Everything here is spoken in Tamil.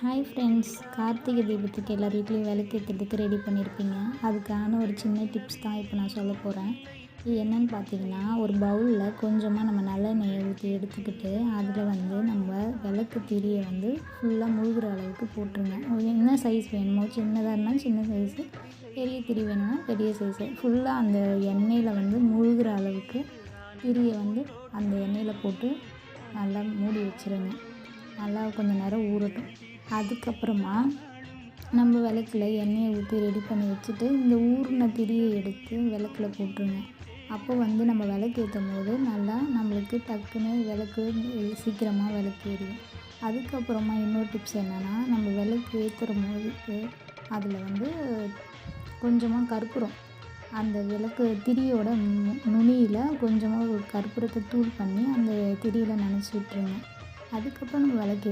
ஹாய் ஃப்ரெண்ட்ஸ் கார்த்திகை தீபத்துக்கு எல்லார் வீட்லேயும் விளக்கு ஏற்றுறதுக்கு ரெடி பண்ணியிருப்பீங்க அதுக்கான ஒரு சின்ன டிப்ஸ் தான் இப்போ நான் சொல்ல போகிறேன் இது என்னென்னு பார்த்தீங்கன்னா ஒரு பவுலில் கொஞ்சமாக நம்ம நல்லெண்ணெயை ஊற்றி எடுத்துக்கிட்டு அதில் வந்து நம்ம விளக்கு திரியை வந்து ஃபுல்லாக முழுகிற அளவுக்கு போட்டுருங்க. என்ன சைஸ் வேணுமோ சின்னதாக இருந்தால் சின்ன சைஸு பெரிய திரி வேணும்னா பெரிய சைஸு ஃபுல்லாக அந்த எண்ணெயில் வந்து முழுகிற அளவுக்கு திரியை வந்து அந்த எண்ணெயில் போட்டு நல்லா மூடி வச்சுருங்க. நல்லா கொஞ்சம் நேரம் ஊறட்டும். அதுக்கப்புறமா நம்ம விளக்குல எண்ணெயை ஊற்றி ரெடி பண்ணி வச்சுட்டு இந்த ஊறின திரியை எடுத்து விளக்குல போட்டுருங்க. அப்போ வந்து நம்ம விளக்கு ஏற்றும் போது நல்லா நம்மளுக்கு டக்குன்னு விளக்கு சீக்கிரமாக விளக்கு எரியும். அதுக்கப்புறமா இன்னொரு டிப்ஸ் என்னென்னா நம்ம விளக்கு ஏற்றுற போது அதில் வந்து கொஞ்சமாக கற்பூரம். அந்த விளக்கு திரியோட நுனியில் கொஞ்சமாக ஒரு கற்பூரத்தை தூள் பண்ணி அந்த திரியில் நினச்சி விட்ருங்க அதுக்கப்புறம் நம்ம விளக்கு